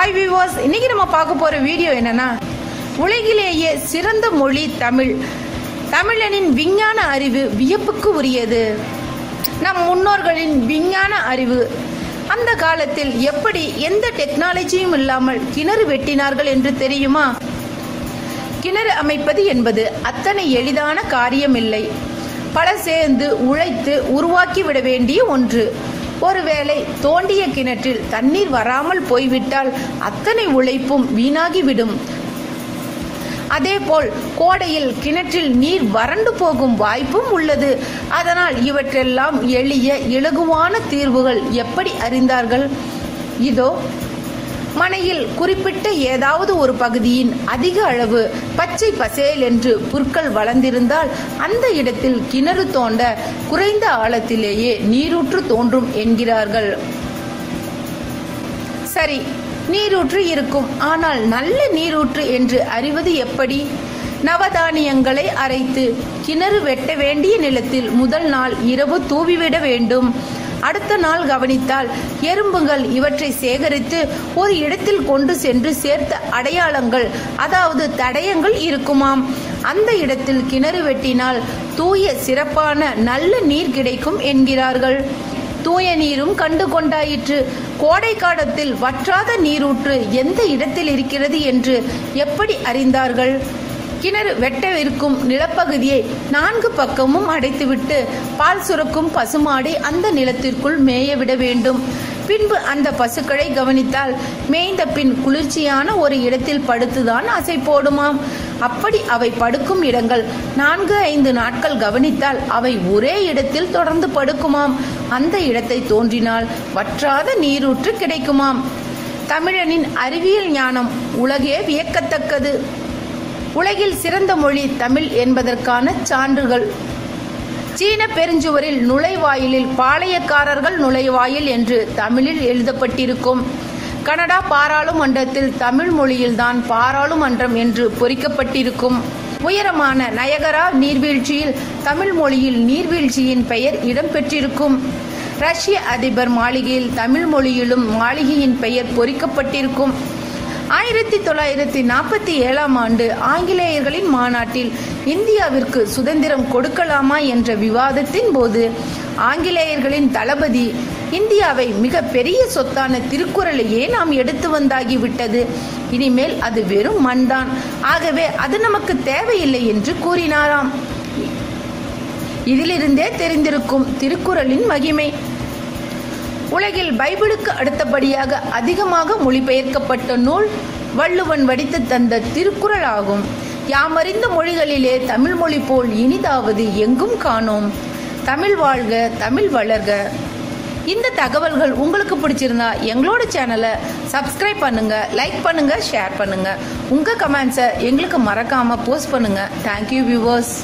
Hi viewers இன்னைக்கு நம்ம பார்க்க போற வீடியோ என்னன்னா உலகிலேயே சிறந்த மொழி தமிழ். தமிழனின் விஞ்ஞான அறிவு வியப்புக்கு உரியது. நம் முன்னோர்களின் விஞ்ஞான அறிவு அந்த காலத்தில் எப்படி எந்த டெக்னாலஜியும் இல்லாமல் கிணறு வெட்டினார்கள் என்று தெரியுமா? கிணறு அமைப்பது என்பது அத்தனை எளிதான காரியமில்லை. பல சேர்ந்து உழைத்து உருவாக்கி விட வேண்டிய ஒன்று. ஒருவேளை தோண்டிய கிணற்றில் தண்ணீர் வராமல் போய்விட்டால் அத்தனை உழைப்பும் வீணாகிவிடும். அதேபோல் கோடையில் கிணற்றில் நீர் வறண்டு போகும் வாய்ப்பும் உள்ளது. அதனால் இவற்றெல்லாம் எளிய இலகுவான தீர்வுகள் எப்படி அறிந்தார்கள்? இதோ மனையில் குறிப்பிட்ட ஏதாவது ஒரு பகுதியின் அதிக அளவு பச்சை பசேல் என்று புற்கள் வளர்ந்திருந்தால் அந்த இடத்தில் கிணறு தோண்ட குறைந்த ஆழத்திலேயே நீரூற்று தோன்றும் என்கிறார்கள். சரி நீரூற்று இருக்கும். ஆனால் நல்ல நீரூற்று என்று அறிவது எப்படி? நவதானியங்களை அரைத்து கிணறு வெட்ட வேண்டிய நிலத்தில் முதல் நாள் இரவு தூவிவிட வேண்டும். அடுத்த நாள் கவனித்தால் எறும்புகள் இவற்றை சேகரித்து ஒரு இடத்தில் கொண்டு சென்று சேர்த்த அடையாளங்கள் அதாவது தடயங்கள் இருக்குமாம். அந்த இடத்தில் கிணறு வெட்டினால் தூய சிறப்பான நல்ல நீர் கிடைக்கும் என்கிறார்கள். தூய நீரும் கண்டு கொண்டாயிற்று. கோடை காலத்தில் வற்றாத நீரூற்று எந்த இடத்தில் இருக்கிறது என்று எப்படி அறிந்தார்கள்? கிணறு வெட்டவிருக்கும் நிலப்பகுதியை நான்கு பக்கமும் அடைத்துவிட்டு பால் சுரக்கும் பசுமாடை அந்த நிலத்திற்குள் மேய விட வேண்டும். பின்பு அந்த பசுக்களை கவனித்தால் மேய்ந்த பின் குளிர்ச்சியான ஒரு இடத்தில் படுத்துதான் அசை போடுமாம். அப்படி அவை படுக்கும் இடங்கள் நான்கு ஐந்து நாட்கள் கவனித்தால் அவை ஒரே இடத்தில் தொடர்ந்து படுக்குமாம். அந்த இடத்தை தோன்றினால் வற்றாத நீரூற்று கிடைக்குமாம். தமிழனின் அறிவியல் ஞானம் உலகே வியக்கத்தக்கது. உலகில் சிறந்த மொழி தமிழ் என்பதற்கான சான்றுகள். சீன பெருஞ்சுவரில் நுழைவாயிலில் பாளையக்காரர்கள் நுழைவாயில் என்று தமிழில் எழுதப்பட்டிருக்கும். கனடா பாராளுமன்றத்தில் தமிழ் மொழியில்தான் பாராளுமன்றம் என்று பொறிக்கப்பட்டிருக்கும். உயரமான நயகரா நீர்வீழ்ச்சியில் தமிழ் மொழியில் நீர்வீழ்ச்சியின் பெயர் இடம்பெற்றிருக்கும். ரஷ்ய அதிபர் மாளிகையில் தமிழ் மொழியிலும் மாளிகையின் பெயர் பொறிக்கப்பட்டிருக்கும். ஆயிரத்தி தொள்ளாயிரத்தி நாற்பத்தி ஏழாம் ஆண்டு ஆங்கிலேயர்களின் மாநாட்டில் இந்தியாவிற்கு சுதந்திரம் கொடுக்கலாமா என்ற விவாதத்தின் போது ஆங்கிலேயர்களின் தளபதி இந்தியாவை மிக பெரிய சொத்தான திருக்குறளையே நாம் எடுத்து வந்தாகிவிட்டது. இனிமேல் அது வெறும் மண்தான். ஆகவே அது நமக்கு தேவையில்லை என்று கூறினாராம். இதிலிருந்தே தெரிந்திருக்கும் திருக்குறளின் மகிமை. உலகில் பைபிளுக்கு அடுத்தபடியாக அதிகமாக மொழிபெயர்க்கப்பட்ட நூல் வள்ளுவன் வடித்து தந்த திருக்குறள் ஆகும் யாமறிந்த மொழிகளிலே தமிழ் மொழி போல் இனிதாவது எங்கும் காணோம். தமிழ் வாழ்க தமிழ் வளர்க. இந்த தகவல்கள் உங்களுக்கு பிடிச்சிருந்தா எங்களோட சேனலை சப்ஸ்கிரைப் பண்ணுங்க லைக் பண்ணுங்க ஷேர் பண்ணுங்க. உங்க கமெண்ட்ஸை எங்களுக்கு மறக்காம போஸ்ட் பண்ணுங்க. Thank you viewers